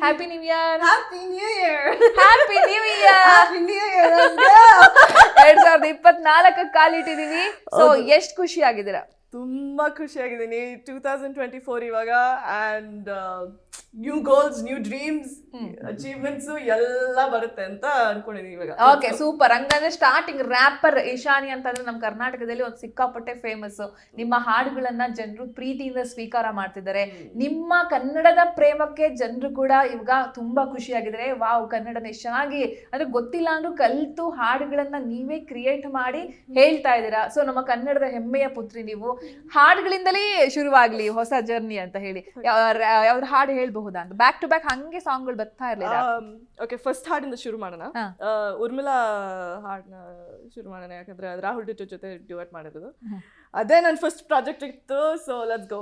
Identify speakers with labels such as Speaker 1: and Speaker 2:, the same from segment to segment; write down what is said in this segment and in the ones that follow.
Speaker 1: Happy New Year!
Speaker 2: Happy New Year!
Speaker 1: Happy New Year!
Speaker 2: Happy New Year!
Speaker 1: ಎರಡ್ ಸಾವಿರದ ಇಪ್ಪತ್ನಾಲ್ಕಕ್ಕೆ ಕಾಲಿಟ್ಟಿದೀವಿ so ಎಷ್ಟ್ ಖುಷಿ ಆಗಿದ್ದೀರಾ
Speaker 2: ತುಂಬಾ ಖುಷಿಯಾಗಿದ್ದೀನಿ ಟೂ ತೌಸಂಡ್ ಟ್ವೆಂಟಿ ಫೋರ್ ಇವಾಗ and new goals new dreams achievements ಎಲ್ಲ ಬರುತ್ತೆ ಅಂತ ಅನ್ಕೊಂಡಿದ್ದೀನಿ ಇವಾಗ.
Speaker 1: ಓಕೆ ಸೂಪರ್ ಹಂಗಂದ್ರೆ ಸ್ಟಾರ್ಟಿಂಗ್ ರ್ಯಾಪರ್ ಈಶಾನಿ ಅಂತಂದ್ರೆ ನಮ್ಮ ಕರ್ನಾಟಕದಲ್ಲಿ ಒಂದು ಸಿಕ್ಕಾಪಟ್ಟೆ ಫೇಮಸ್ ನಿಮ್ಮ ಹಾಡುಗಳನ್ನ ಜನರು ಪ್ರೀತಿಯಿಂದ ಸ್ವೀಕಾರ ಮಾಡ್ತಿದ್ದಾರೆ. ನಿಮ್ಮ ಕನ್ನಡದ ಪ್ರೇಮಕ್ಕೆ ಜನರು ಕೂಡ ಇವಾಗ ತುಂಬಾ ಖುಷಿಯಾಗಿದ್ದಾರೆ. ವಾವ್ ಕನ್ನಡನ ಎಷ್ಟು ಚೆನ್ನಾಗಿ ಅಂದ್ರೆ ಗೊತ್ತಿಲ್ಲ ಅಂದ್ರೂ ಕಲ್ತು ಹಾಡುಗಳನ್ನ ನೀವೇ ಕ್ರಿಯೇಟ್ ಮಾಡಿ ಹೇಳ್ತಾ ಇದ್ದೀರಾ? ಸೊ ನಮ್ಮ ಕನ್ನಡದ ಹೆಮ್ಮೆಯ ಪುತ್ರಿ ನೀವು. ಹಾಡುಗಳಿಂದಲೇ ಶುರುವಾಗ್ಲಿ ಹೊಸ ಜರ್ನಿ ಅಂತ ಹೇಳಿ. ಯಾವ್ದು ಹಾಡು ಅಂತ ಬ್ಯಾಕ್ ಟು ಬ್ಯಾಕ್ ಹಂಗೆ ಸಾಂಗ್ಗಳು ಬರ್ತಾ ಇರ್ಲಿಲ್ಲ
Speaker 2: ಓಕೆ ಫಸ್ಟ್ ಹಾಡಿಂದ ಶುರು ಮಾಡೋಣ. ಉರ್ಮಿಲಾ ಹಾಡ್ ಹಾಡನ್ನ ಶುರು ಮಾಡೋಣ ಯಾಕಂದ್ರೆ ರಾಹುಲ್ ಡಿಟೋ ಜೊತೆ ಡ್ಯೂಯಟ್ ಮಾಡಿರೋದು. ಅದೇ ನನ್ನ ಫಸ್ಟ್ ಪ್ರಾಜೆಕ್ಟ್ ಇತ್ತು ಸೊ ಲೆಟ್ಸ್ ಗೋ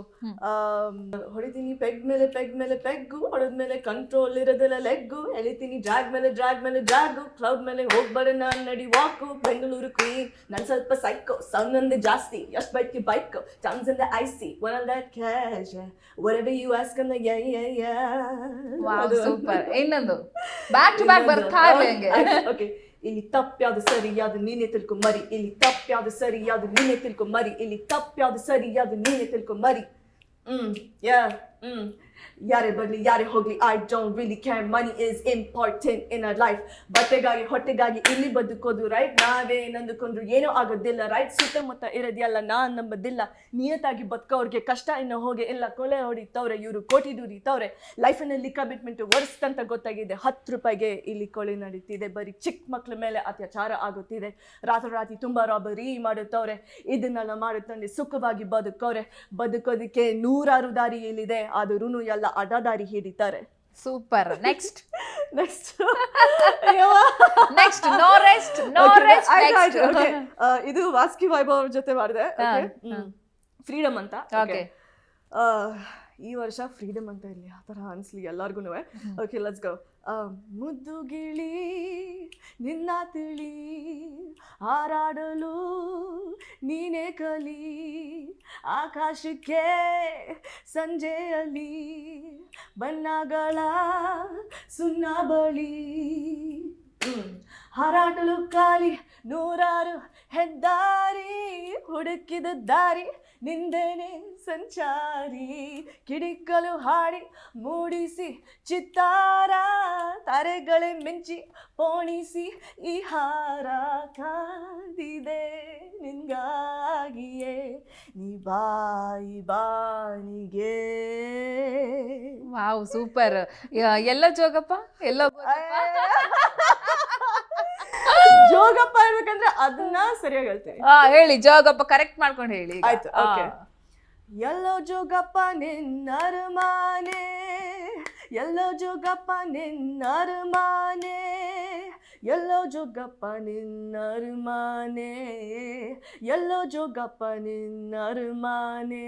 Speaker 2: ಹೊಡಿತೀನಿ ಪೆಗ್ ಮೇಲೆ ಪೆಗ್ ಮೇಲೆ ಪೆಗ್ಗು ಹೊಡೆದ್ಮೇಲೆ ಕಂಟ್ರೋಲ್ ಇರೋದೆಲ್ಲ ಲೆಗ್ಗು ಎಳಿತೀನಿ ಡ್ರಾಗ್ ಮೇಲೆ ಡ್ರಾಗ್ ಮೇಲೆ ಡ್ರಾಗು ಕ್ಲೌಡ್ ಮೇಲೆ ಹೋಗ್ಬಾರ ನಾನು ನಡಿ ವಾಕು ಬೆಂಗಳೂರು ಕ್ವೀನ್ ನಾನು ಸ್ವಲ್ಪ ಸೈಕೋ ಸೌಂಡ್ ಒಂದೇ ಜಾಸ್ತಿ ಎಷ್ಟು ಬೈಕ್ ಬೈಕ್ ಚಾನ್ಸ್ ಇಂದ I see one all that cash were ever you yeah yeah.
Speaker 1: Wow super ಇನ್ನೊಂದು. ಬ್ಯಾಕ್ ಟು ಬ್ಯಾಕ್ ಬರ್ತಾ ಇರಲಿ ಹಂಗೆ?
Speaker 2: ಓಕೆ ಇಲ್ಲಿ ತಪ್ಪು ಸರಿಯಾದ ಸರಿ ಯಾವ್ದು ನೀನೇ ತಿಳ್ಕೊ ಮರಿ. ಇಲ್ಲಿ ತಪ್ಪು ಸರಿಯಾದ ಸರಿ ಯಾವ್ದು ನೀನೇ ತಿಳ್ಕೊ ಮರಿ. ಇಲ್ಲಿ ತಪ್ಪು ಸರಿಯಾದ ಸರಿ ಯಾವ್ದು ನೀನೆ ತಿಳ್ಕೊ ಮರಿ. ಹ್ಮ್ ಯಾ ಹ್ಮ್. ಯಾರೇ ಬರ್ಲಿ, ಯಾರೇ ಹೋಗ್ಲಿ I don't really care money is important in our life ಬಟ್ಟೆಗಾಗಿ, ಹೊಟ್ಟೆಗಾಗಿ ಇಲ್ಲಿ ಬದುಕೋದು ರೈಟ್ ನಾವೇ ನಂದುಕೊಂಡ್ರು ಏನೂ ಆಗೋದಿಲ್ಲ ರೈಟ್ ಸುತ್ತಮುತ್ತ ಇರೋದಿಲ್ಲ ನಾನು ನಂಬದಿಲ್ಲ. ನಿಯತ್ತಾಗಿ ಬದುಕೋರ್ಗೆ ಕಷ್ಟ ಇನ್ನು ಹೋಗಿ ಇಲ್ಲ, ಕೊಲೆ ಹೊಡಿತವ್ರೆ, ಇವರು ಕೋಟಿ ದುಡಿತವ್ರೆ ಲೈಫಿನಲ್ಲಿ ಕಮಿಟ್ಮೆಂಟ್ ಅಂತ ಗೊತ್ತಾಗಿದೆ. ಹತ್ತು ರೂಪಾಯಿಗೆ ಇಲ್ಲಿ ಕೊಳೆ ನಡೀತಿದೆ. ಬರೀ ಚಿಕ್ಕ ಮಕ್ಳ ಮೇಲೆ ಅತ್ಯಾಚಾರ ಆಗುತ್ತಿದೆ. ರಾತ್ರಿ ತುಂಬಾ ರಾಬರಿ ಮಾಡುತ್ತವ್ರೆ. ಇದನ್ನೆಲ್ಲ ಮಾಡುತ್ತಂದು ಸುಖವಾಗಿ ಬದುಕೋರೆ ಬದುಕೋದಕ್ಕೆ ನೂರಾರು ದಾರಿ ಇಲ್ಲಿದೆ. ಆದರೂ ಎಲ್ಲ ಅಡಾದಾರಿ ಹಿಡಿತಾರೆ
Speaker 1: super next
Speaker 2: next
Speaker 1: next no rest no rest
Speaker 2: ಇದು ವಾಸ್ಕಿ ವೈಭವ್ ಅವ್ರ ಜೊತೆ ಮಾಡಿದೆ. ಫ್ರೀಡಮ್ ಅಂತ. ಓಕೆ ಈ ವರ್ಷ ಫ್ರೀಡಮ್ ಅಂತ ಇರಲಿ ಆ ಥರ ಅನ್ಸ್ಲಿ ಎಲ್ಲರಿಗೂ ಓಕೆ ಲೆಟ್ಸ್ ಗೋ ಮುದ್ದು ಗಿಳಿ ನಿನ್ನ ತಿಳಿ ಹಾರಾಡಲು ನೀನೇ ಕಲಿ. ಆಕಾಶಕ್ಕೆ ಸಂಜೆಯಲ್ಲಿ ಬಣ್ಣಗಳ ಸುಣ್ಣ ಬಳಿ. ಹಾರಾಟಲು ಖಾಲಿ ನೂರಾರು ಹೆದ್ದಾರಿ, ಹುಡುಕಿದ ದಾರಿ, ನಿಂದೇನೆ ಸಂಚಾರಿ. ಕಿಡಿಕಲು ಹಾಡಿ ಮೂಡಿಸಿ ಚಿತ್ತಾರ, ತಾರೆಗಳೇ ಮಿಂಚಿ ಪೋಣಿಸಿ ಈ ಹಾರ ಕಾದಿದೆ ನಿನ್ಗಾಗಿಯೇ. ನೀ ಬಾಯಿ ಬಾನಿಗೆ.
Speaker 1: Wow super. ಎಲ್ಲ ಜೋಗಪ್ಪ? ಎಲ್ಲ
Speaker 2: ಜೋಗಪ್ಪ ಇರ್ಬೇಕಂದ್ರೆ ಅದನ್ನ ಸರಿಯಾಗಿ ಹೇಳ್ತೀನಿ.
Speaker 1: ಹಾ ಹೇಳಿ ಜೋಗಪ್ಪ ಕರೆಕ್ಟ್ ಮಾಡ್ಕೊಂಡು ಹೇಳಿ.
Speaker 2: ಆಯ್ತು, ಓಕೆ. ಎಲ್ಲೋ ಜೋಗಪ್ಪ ನಿನ್ನರಮಾನೆ. ಎಲ್ಲೋ ಜೋಗಪ್ಪ ನಿನ್ನರಮಾನೆ. ಎಲ್ಲೋ ಜೋಗಪ್ಪ ನಿನ್ನರಮಾನೆ ಎಲ್ಲೋ ಜೋಗಪ್ಪ ನಿನ್ನರಮಾನೆ